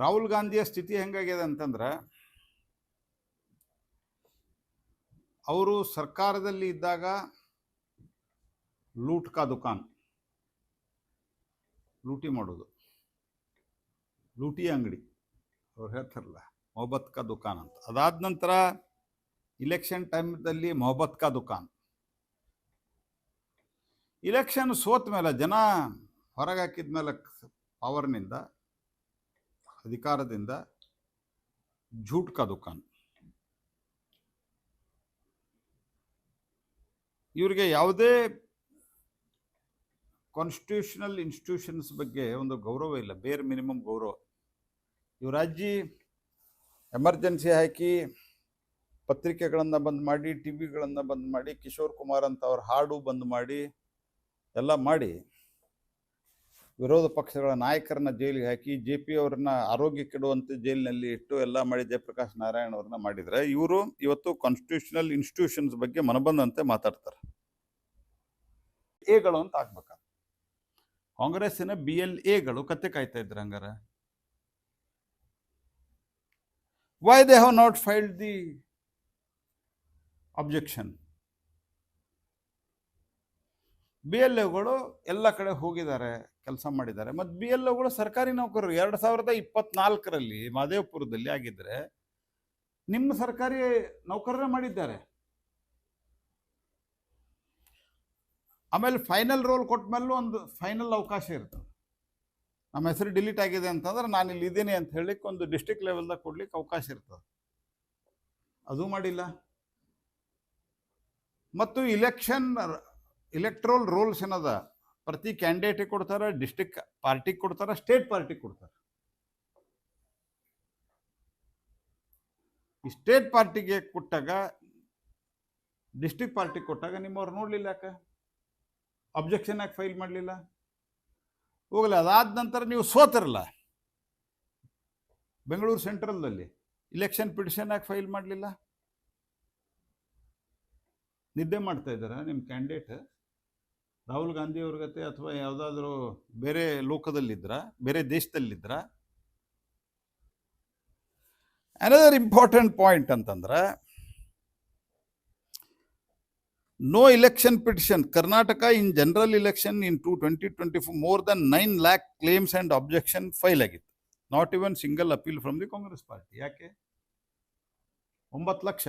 ರಾಹುಲ್ ಗಾಂಧಿಯ ಸ್ಥಿತಿ ಹೆಂಗಾಗಿದೆ ಅಂತಂದ್ರೆ, ಅವರು ಸರ್ಕಾರದಲ್ಲಿ ಇದ್ದಾಗ ಲೂಟ್ ಕಾ ದುಕಾನ್, ಲೂಟಿ ಮಾಡೋದು, ಲೂಟಿ ಅಂಗಡಿ, ಅವ್ರು ಹೇಳ್ತಾರಲ್ಲ ಮೊಹಬತ್ ಕಾ ದುಕಾನ್ ಅಂತ. ಅದಾದ ನಂತರ ಇಲೆಕ್ಷನ್ ಟೈಮ್ದಲ್ಲಿ ಮೊಹಬತ್ಕಾ ದುಕಾನ್. ಇಲೆಕ್ಷನ್ ಸೋತ ಮೇಲೆ ಜನ ಹೊರಗೆ ಹಾಕಿದ ಮೇಲೆ ಪವರ್ನಿಂದ ಅಧಿಕಾರದಿಂದ ಝೂಟ್ಕಾ ದುಕಾನ್ ಇವರಿಗೆ ಯಾವುದೇ ಕಾನ್ಸ್ಟಿಟ್ಯೂಷನಲ್ ಇನ್ಸ್ಟಿಟ್ಯೂಷನ್ಸ್ ಬಗ್ಗೆ ಒಂದು ಗೌರವ ಇಲ್ಲ ಬೇರೆ ಮಿನಿಮಮ್ ಗೌರವ. ಇವರಾಜ್ಜಿ ಎಮರ್ಜೆನ್ಸಿ ಹಾಕಿ ಪತ್ರಿಕೆಗಳನ್ನು ಬಂದ್ ಮಾಡಿ ಟಿ ವಿಗಳನ್ನು ಬಂದ್ ಮಾಡಿ, ಕಿಶೋರ್ ಕುಮಾರ್ ಅಂತ ಅವ್ರ ಹಾಡು ಬಂದ್ ಮಾಡಿ, ಎಲ್ಲ ಮಾಡಿ ವಿರೋಧ ಪಕ್ಷಗಳ ನಾಯಕರನ್ನ ಜೈಲಿಗೆ ಹಾಕಿ ಜೆ ಪಿ ಅವ್ರನ್ನ ಆರೋಗ್ಯ ಕೆಡುವಂತೆ ಜೈಲಿನಲ್ಲಿ ಇಟ್ಟು ಎಲ್ಲ ಮಾಡಿ ಜಯಪ್ರಕಾಶ್ ನಾರಾಯಣ್ ಅವ್ರನ್ನ ಮಾಡಿದ್ರೆ ಇವರು ಇವತ್ತು ಕಾನ್ಸ್ಟಿಟ್ಯೂಷನಲ್ ಇನ್ಸ್ಟಿಟ್ಯೂಷನ್ಸ್ ಬಗ್ಗೆ ಮನಬಂದಂತೆ ಮಾತಾಡ್ತಾರೆ. ಎಗಳು ಅಂತ ಆಗ್ಬೇಕ? ಕಾಂಗ್ರೆಸ್ಸಿನ ಬಿ ಎಲ್ ಎಗಳು ಕತೆ ಕಾಯ್ತಾ ಇದ್ರು ಹಂಗಾರ? Why they have not filed the objection B L ಎಗಳು ಎಲ್ಲ ಕಡೆ ಹೋಗಿದ್ದಾರೆ, ಕೆಲಸ ಮಾಡಿದ್ದಾರೆ. ಮತ್ತು ಬಿ ಎಲ್ ಎಗಳು ಸರ್ಕಾರಿ ನೌಕರರು, ಎರಡು ಸಾವಿರದ ಇಪ್ಪತ್ನಾಲ್ಕರಲ್ಲಿ ಮಾದೇವಪುರದಲ್ಲಿ ಆಗಿದ್ದರೆ ನಿಮ್ಮ ಸರ್ಕಾರಿ ನೌಕರರೇ ಮಾಡಿದ್ದಾರೆ. ಆಮೇಲೆ ಫೈನಲ್ ರೋಲ್ ಕೊಟ್ಟ ಮೇಲೂ ಒಂದು ಫೈನಲ್ ಅವಕಾಶ ಇರ್ತದೆ. ನಮ್ಮ ಹೆಸರು ಡಿಲೀಟ್ ಆಗಿದೆ ಅಂತಂದ್ರೆ ನಾನು ಇಲ್ಲಿ ಇದ್ದೀನಿ ಅಂತ ಹೇಳಿಕ್ಕೆ ಒಂದು ಡಿಸ್ಟಿಕ್ ಲೆವೆಲ್ದಾಗ ಕೊಡ್ಲಿಕ್ಕೆ ಅವಕಾಶ ಇರ್ತದೆ. ಅದು ಮಾಡಿಲ್ಲ. ಮತ್ತು ಇಲೆಕ್ಷನ್ ಇಲೆಕ್ಟ್ರೋಲ್ ರೋಲ್ಸ್ ಏನದ? ಪ್ರತಿ ಕ್ಯಾಂಡಿಡೇಟಿಗೆ ಕೊಡ್ತಾರೆ ಡಿಸ್ಟಿಕ್ ಪಾರ್ಟಿಗೆ ಕೊಡ್ತಾರೆ ಸ್ಟೇಟ್ ಪಾರ್ಟಿಗೆ ಕೊಡ್ತಾರೆ. ಈ ಸ್ಟೇಟ್ ಪಾರ್ಟಿಗೆ ಕೊಟ್ಟಾಗ ಡಿಸ್ಟಿಕ್ ಪಾರ್ಟಿಗೆ ಕೊಟ್ಟಾಗ ನಿಮ್ಮವ್ರು ನೋಡಲಿಲ್ಲ ಯಾಕೆ? ಅಬ್ಜೆಕ್ಷನ್ ಯಾಕೆ ಫೈಲ್ ಮಾಡಲಿಲ್ಲ? ಹೋಗಲಿ, ಅದಾದ ನಂತರ ನೀವು ಸೋತಿರಲ್ಲ? ಬೆಂಗಳೂರು ಸೆಂಟ್ರಲ್ದಲ್ಲಿ ಇಲೆಕ್ಷನ್ ಪಿಟಿಷನ್ ಯಾಕೆ ಫೈಲ್ ಮಾಡಲಿಲ್ಲ? ನಿದ್ದೆ ಮಾಡ್ತಾ ಇದ್ದಾರೆ ನಿಮ್ಮ ಕ್ಯಾಂಡಿಡೇಟ್ ರಾಹುಲ್ ಗಾಂಧಿ ಅವ್ರ ಗತೆ ಅಥವಾ ಯಾವುದಾದ್ರೂ ಬೇರೆ ಲೋಕದಲ್ಲಿದ್ರ? ಬೇರೆ ದೇಶದಲ್ಲಿದ್ರ? ಅನದರ್ ಇಂಪಾರ್ಟೆಂಟ್ ಪಾಯಿಂಟ್ ಅಂತಂದ್ರೆ no election petition Karnataka in general election in two twenty twenty four more than nine lakh claims and objection file ಆಗಿತ್ತು. Not even single appeal from the Congress party ಯಾಕೆ? ಒಂಬತ್ತು ಲಕ್ಷ.